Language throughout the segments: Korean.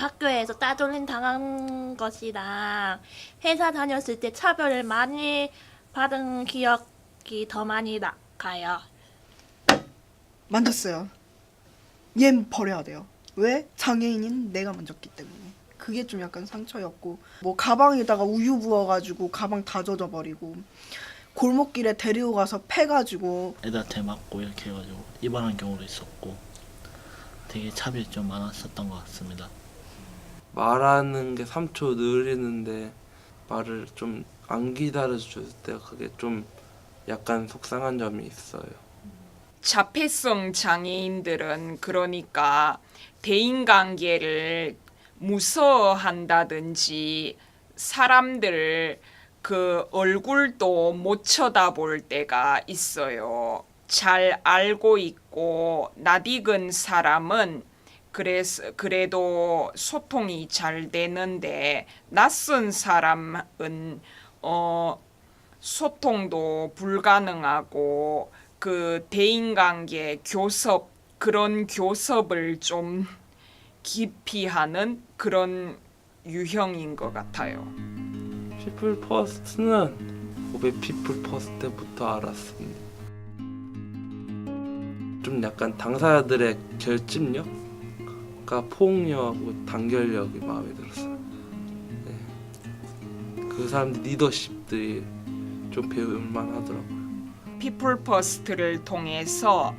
학교에서 따돌림 당한 것이랑 회사 다녔을 때 차별을 많이 받은 기억이 더 많이 나 가요. 만졌어요. 얜 버려야 돼요. 왜? 장애인인 내가 만졌기 때문에. 그게 좀 약간 상처였고 뭐 가방에다가 우유 부어가지고 가방 다 젖어버리고 골목길에 데리고 가서 패가지고 애들한테 맞고 이렇게 해가지고 입원한 경우도 있었고 되게 차별이 좀 많았었던 것 같습니다. 말하는 게 3초 느리는데 말을 좀 안 기다려줄 때 그게 좀 약간 속상한 점이 있어요. 자폐성 장애인들은 그러니까 대인관계를 무서워한다든지 사람들 그 얼굴도 못 쳐다볼 때가 있어요. 잘 알고 있고 낯익은 사람은 그래서 그래도 소통이 잘 되는데 낯선 사람은 어 소통도 불가능하고 그 대인관계 교섭 그런 교섭을 좀 깊이 하는 그런 유형인 것 같아요. 피플 퍼스트는 고백 피플 퍼스트 때부터 알았습니다. 좀 약간 당사자들의 결집력 과 포용력하고 단결력이 마음에 들었어요. 네. 그 사람들 리더십들이 좀 배울만 하더라고요. 피플 퍼스트를 통해서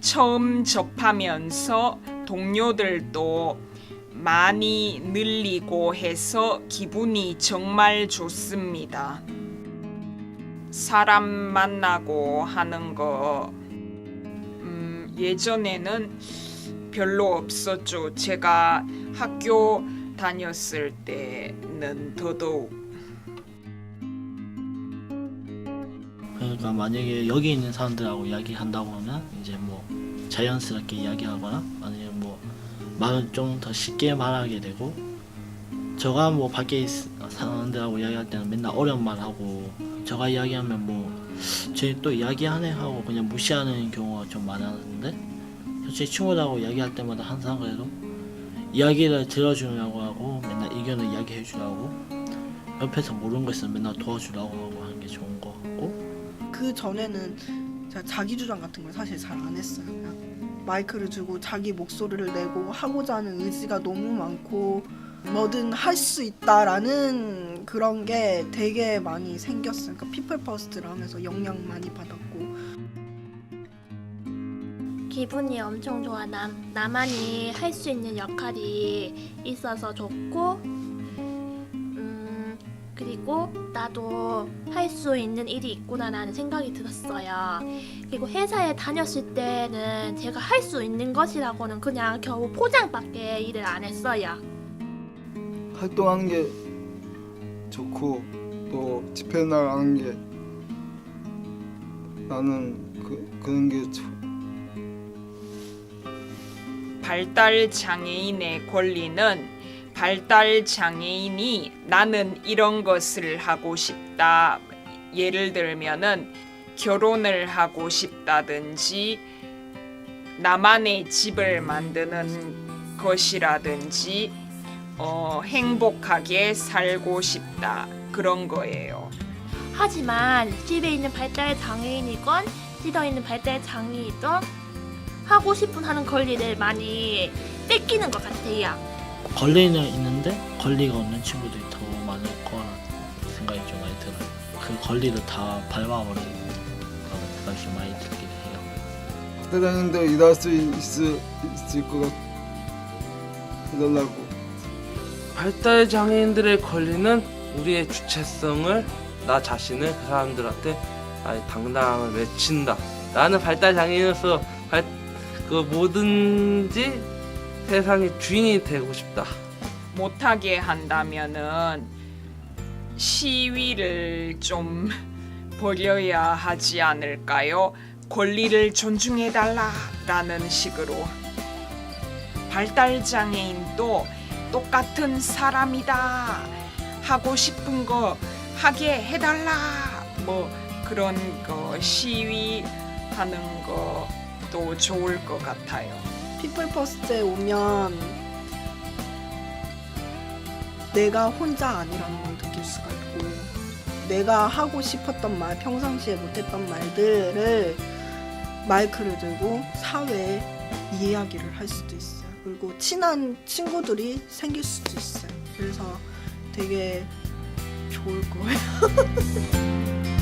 처음 접하면서 동료들도 많이 늘리고 해서 기분이 정말 좋습니다. 사람 만나고 하는 거 음, 예전에는 별로 없었죠. 제가 학교 다녔을 때는 더더욱 그러니까 만약에 여기 있는 사람들하고 이야기한다고 하면 이제 뭐 자연스럽게 이야기하거나 아니면 뭐 말을 좀 더 쉽게 말하게 되고 저가 뭐 밖에 있, 사람들하고 이야기할 때는 맨날 어려운 말 하고 저가 이야기하면 뭐 쟤 또 이야기하네 하고 그냥 무시하는 경우가 좀 많았는데 솔직히 친구들하고 이야기할 때마다 항상 그래도 이야기를 들어주려고 하고 맨날 의견을 이야기해 주라고 옆에서 모르는 거 있으면 맨날 도와주라고 하고 하는 게 좋은 거 같고 그 전에는 자기 주장 같은 걸 사실 잘 안 했어요. 그냥 마이크를 주고 자기 목소리를 내고 하고자 하는 의지가 너무 많고 뭐든 할 수 있다라는 그런 게 되게 많이 생겼어요. 그러니까 피플 퍼스트를 하면서 영향 많이 받았고 기분이 엄청 좋아. 남, 나만이 할 수 있는 역할이 있어서 좋고, 음, 그리고 나도 할 수 있는 일이 있구나라는 생각이 들었어요. 그리고 회사에 다녔을 때는 제가 할 수 있는 것이라고는 그냥 겨우 포장밖에 일을 안 했어요. 활동하는 게 좋고 또 집회 나가는 게 나는 그 그런 게 좋. 발달 장애인의 권리는 발달 장애인이 나는 이런 것을 하고 싶다. 예를 들면은 결혼을 하고 싶다든지 나만의 집을 만드는 것이라든지 어, 행복하게 살고 싶다. 그런 거예요. 하지만 집에 있는 발달 장애인이건 집에 있는 발달 장애이든 하고 싶은 하는 권리를 많이 뺏기는 것 같아요. 권리는 있는데 권리가 없는 친구들이 더 많을 거라는 생각이 좀 많이 들어요. 그 권리를 다 밟아버리는 그런 생각이 좀 많이 들긴 해요. 대단한데 일할 수 있을 있을 것 같. 해달라고. 발달 장애인들의 권리는 우리의 주체성을 나 자신을 그 사람들한테 아예 당당함을 외친다. 나는 발달 장애인으로서 발, 그 뭐든지 세상의 주인이 되고 싶다. 못하게 한다면은 시위를 좀 벌여야 하지 않을까요? 권리를 존중해 달라라는 식으로 발달 장애인도 똑같은 사람이다 하고 싶은 거 하게 해달라 뭐 그런 거 시위하는 것 도 좋을 것 같아요. 피플 퍼스트에 오면 내가 혼자 아니라는 걸 느낄 수가 있고 내가 하고 싶었던 말 평상시에 못했던 말들을 마이크를 들고 사회에 이야기를 할 수도 있어요. 그리고 친한 친구들이 생길 수도 있어요. 그래서 되게 좋을 거예요.